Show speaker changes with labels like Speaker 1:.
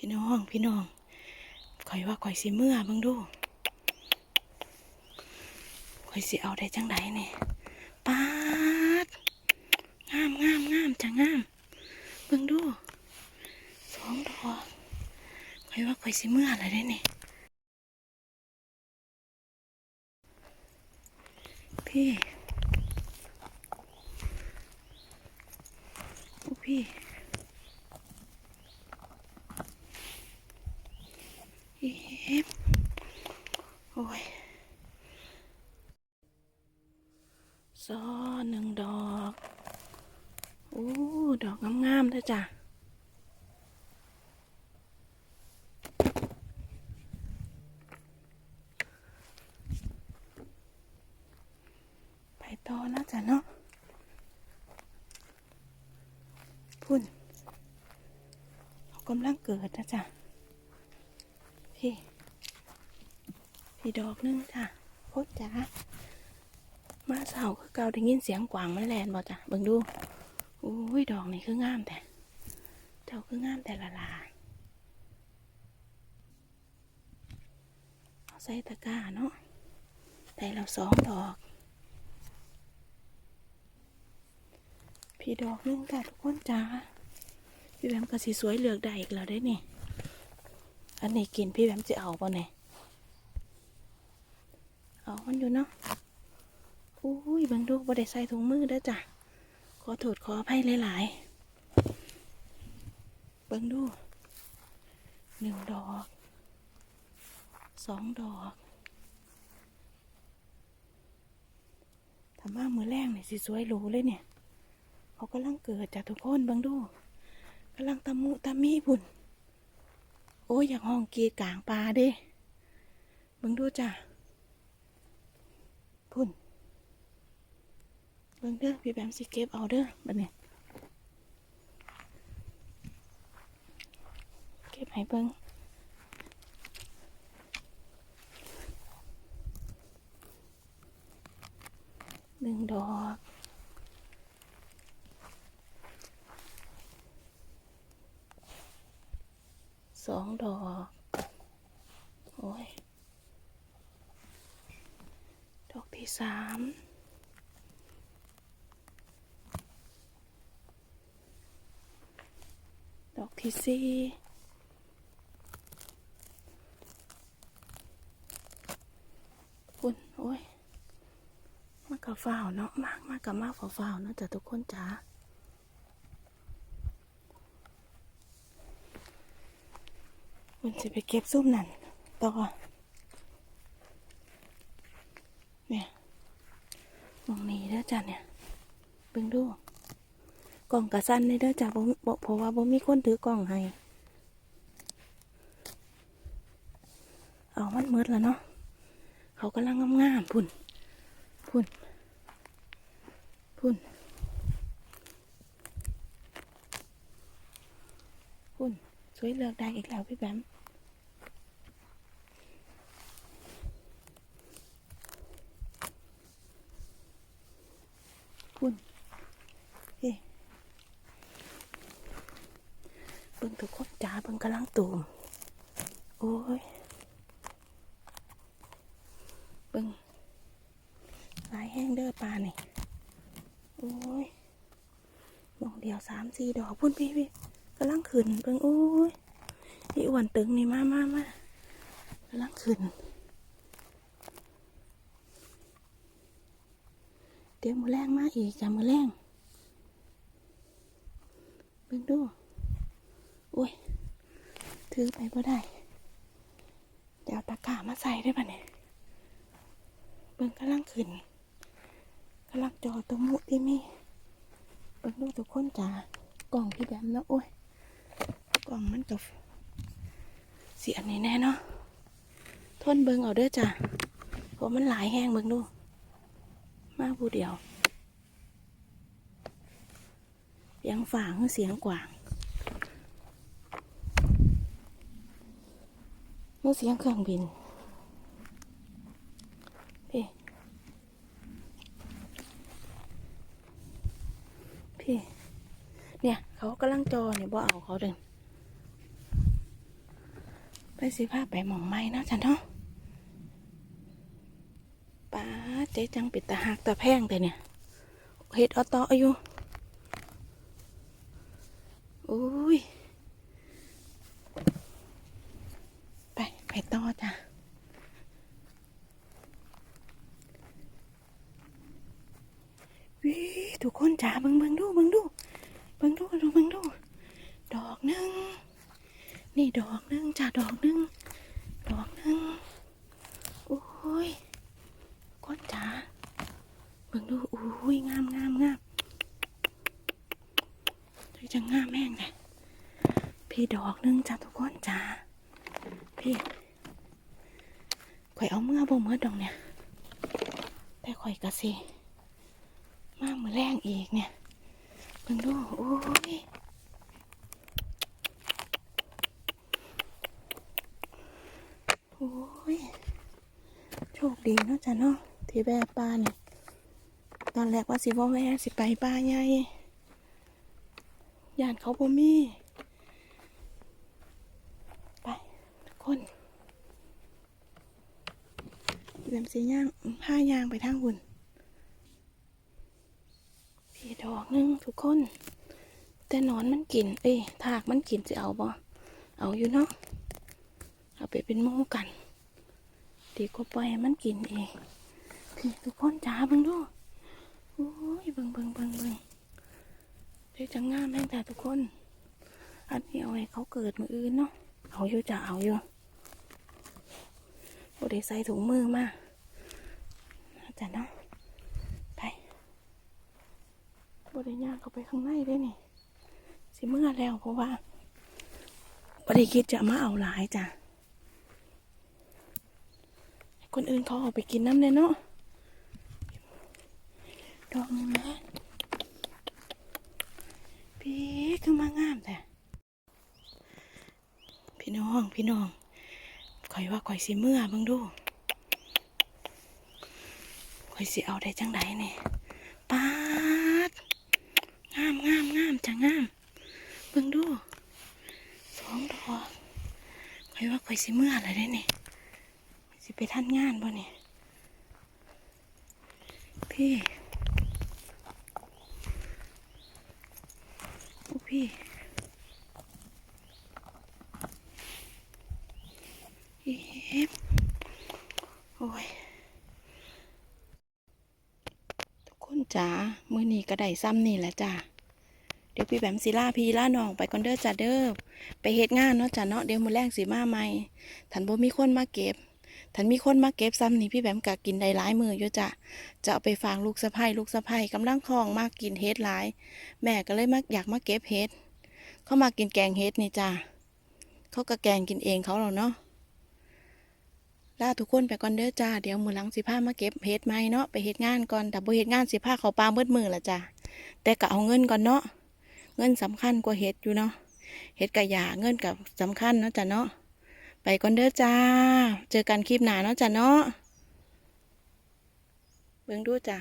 Speaker 1: พี่น้องพี่น้องข่อยว่าข่อยสิเมื่อเบิ่งดูข่อยสิเอาได้จังไดเนี่ยปาดงามงามงามจังงามเบิ่งดูสองดอกข่อยว่าข่อยสิเมื่ออะไรได้เนี่ยพี่โอ้พี่ เอ็บ โอ้ยซอหนึ่งดอก โอ้ ดอกงามๆด้อจ้ะไปต่อนะจ๊ะเนาะพุ่นเขากำลังเกิดนะจ๊ะ พี่ พี่ดอกนึงจ้ะโคตรจ้ามาเสาคือเกาได้ยินเสียงกวางมันแลนบ่จ้ะเบิ่งดูอุ้ยดอกนี่คืองามแต่ เจ้าคืองามแต่ละลาเอาใส่ตะกร้าเนาะได้เราสองดอก พี่ดอกนึงจ้ะทุกคนจ้าพี่แบมก็สีสวยเหลือกได้อีกแล้วได้นี่ อันนี้กินพี่แบมจะเอาป่ะเนี่ยเอามันอยู่เนาะอุ้ยบังดูบ่ได้ใส่ถุงมือเด้อจ้ะ ขอโทษขออภัยหลายๆบิ่งดูหนึ่งดอกสองดอกทำว่ามือแรกเนี่ยสิสวยหรูเลยเนี่ย เขากำลังเกิดจากทุกคนบิ่งดูกำลังตะมุตะมีพุ่น โอ้ย อยากห้องกีดกลางปลาเด้เบิ่งดูจ้ะพุ่นเบิ่งเด้อพี่แบมสิเก็บเอาเด้อบัดนี้เก็บให้เบิ่งหนึ่งดอก สองดอก โอ้ย ดอกที่สามดอกที่สี่คุณโอ้ย มากกับฝ้าวเนาะมากมากกับมากฝ้าวเนาะจ้ะทุกคนจ้า มันจะไปเก็บซุ่มนั่นต่อเนี่ยมองนี้เด้อจ้ะเนี่ยเบิ่งดูกล่องกระสั้นเลยเด้อจ้ะบ่บ่เพราะว่าบ่มีคนถือกล่องให้ เอามันมืดแล้วเนาะเขากำลังงามๆพุ่น พุ่น พุ่น พุ่น สวยเลือกได้อีกแล้วพี่แบม พุ่นเฮ้เบิ่งทุกคนจ้าเบิ่งกำลังตูมโอ้ยเบิ่งลายแห้งเด้อปลานี่โอ้ยมองเดียวสามสี่ดอกพุ่นพี่พี่กำลังขึ้นเบิ่งโอ้ยพี่อ้วนตึงนี่มามามากำลังขึ้น เดี๋ยวมือแรงมาอีกจ้ะมือแรงเบิ่งดูโอ้ย ถือไปก็ได้ เดี๋ยวตะกร้ามาใส่ได้ปะเนี่ยเบิ่งกำลังขึ้นกำลังจอตัวมุที่มีเบิ่งดูทุกคนจ้ากล่องพี่แบมแล้วโอ้ย กล่องมันกับเสียนนี้แน่เนาะทนเบิ่งเอาเด้อจ้ะเพราะมันหลายแห้งเบิ่งดู มาผู้เดียว เสียงฝ่างเสียงกว่างคือเสียงเครื่องบินพี่พี่ เนี่ย เขากำลังจอเนี่ยบ่เอาเขาเดินไปสิพาไปหมองไม้นะจ้ะเนาะป้าดเจ๊จังปิดตาหักตาแพงแต่เนี่ยเฮ็ดเอาตออยู่อุ้ย ไปไปต่อจ้ะวิทุกคนจ้าเบิ่งเบิ่งดูเบิ่งดูเบิ่งดูดูเบิ่งดู ดอกหนึ่งนี่ดอกหนึ่งจ้าดอกหนึ่งดอกหนึ่งโอ้ย เบิ่งดูโอ้ยงามงามงามจะงามแม่งเลยพี่ดอกนึงจ้าทุกคนจ้าพี่ข่อยเอาเมื่อบ่เมื่อดอกเนี่ย แต่ข่อยกะสิมาเมือแรงอีกเนี่ยเพิ่งดูโอ้ยโอ้ย โชคดีเนาะจ้ะเนาะที่แว่ป้าเนี่ย ตอนแรกว่าสิว่าแว่สิไปป้าใหญ่ย่านเขาบ่มี ไป ทุกคนเริ่มสีย่างผ้ายางไปทางหุ่นพี่ดอกหนึงทุกคน แต่นอนมันกิน เอ้ยถากมันกินจะเอาบ่เอาอยู่เนาะเอาไปเป็นมูกัน ดีกว่าปล่อยให้มันกินเองพี่ทุกคนจ้าเบิ่งดู โอ้ยเบิ่งเบิ่งเบิ่งเบิ่งเดี๋ยวจะงามแม่งแต่ทุกคน อันนี้เอาให้เขาเกิดมืออื่นเนาะเอาอยู่จะเอาอยู่บได้ใส่ถุงมือมาจ้ะเนาะไปบได้ย่างเขาไปข้างในได้นี่สิเมื่อแล้วเพราะว่าบได้คิดจะมาเอาหลายจ้ะคนอื่นเขาเอาไปกินน้ำเลยเนาะ ดอกนี่แม่พี่คือมางามแต่พี่น้องพี่น้องข่อยว่าข่อยสิเมื่อเบิ่งดูข่อยสิเอาได้จังไดนี่ปาดงามงามงามจังงามเบิ่งดูสองดอกข่อยว่าข่อยสิเมื่ออะไรได้นี่ยสิไปทันงานบ่เนี่ยพี่โอ้พี่ เฮ็บโอ้ย ทุกค นจ๋ามื้อนี้ก็ได้ซ้ำนี่แหละจ้าเดี๋ยวพี่แบมสิล่าพี่ล่าน้องไปก่อนเด้อจ้าเด้อไปเฮ็ดงานเนาะจ้าเนาะเดี๋ยวมื้อแรงสิมาใหม่ทันบ่มีคนมาเก็บทันมีคนมาเก็บซ้ำนี่พี่แบมก็กินได้หลายมืออยู่จ้ะจะเอาไปฝากลูกสะใภ้ลูกสะใภ้กำลังท้องมากกินเฮ็ดหลาย แม่ก็เลยมาอยากมาเก็บเฮ็ดเขามากินแกงเฮ็ดนี่จ้าเขาก็แกงกินเองเขาหรอเนาะ ลาทุกคนไปก่อนเด้อจ้า เดี๋ยวมือหลังสิพามาเก็บเฮ็ดไม้เนาะไปเฮ็ดงานก่อนแต่บ่เฮ็ดงานสิพาเขาปลาเบิดมือละจ้าแต่ก็เอาเงินก่อนเนาะเงินสำคัญกว่าเฮ็ดอยู่เนาะเฮ็ดกะยาเงินกับสำคัญเนาะจ้าเนาะไปก่อนเด้อจ้า เจอกันคลิปหน้าเนาะจ้าเนาะเบิ่งดูจ้า